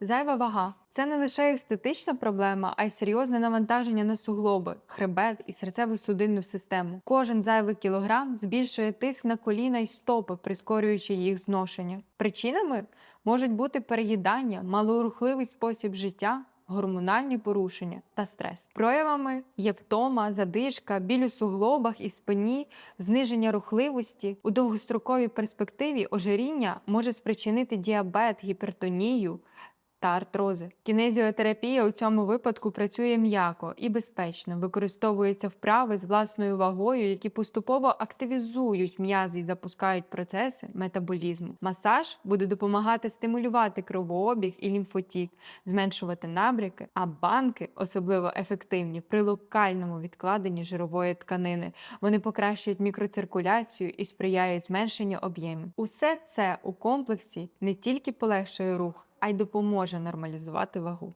Зайва вага це не лише естетична проблема, а й серйозне навантаження на суглоби, хребет і серцево-судинну систему. Кожен зайвий кілограм збільшує тиск на коліна й стопи, прискорюючи їх зношення. Причинами можуть бути переїдання, малорухливий спосіб життя. Гормональні порушення та стрес. Проявами є втома, задишка, біль у суглобах і спині, зниження рухливості. У довгостроковій перспективі ожиріння може спричинити діабет, гіпертонію та артрози. Кінезіотерапія у цьому випадку працює м'яко і безпечно, використовуються вправи з власною вагою, які поступово активізують м'язи і запускають процеси метаболізму. Масаж буде допомагати стимулювати кровообіг і лімфотік, зменшувати набряки, а банки особливо ефективні при локальному відкладенні жирової тканини. Вони покращують мікроциркуляцію і сприяють зменшенню об'ємів. Усе це у комплексі не тільки полегшує рух, а й допоможе нормалізувати вагу.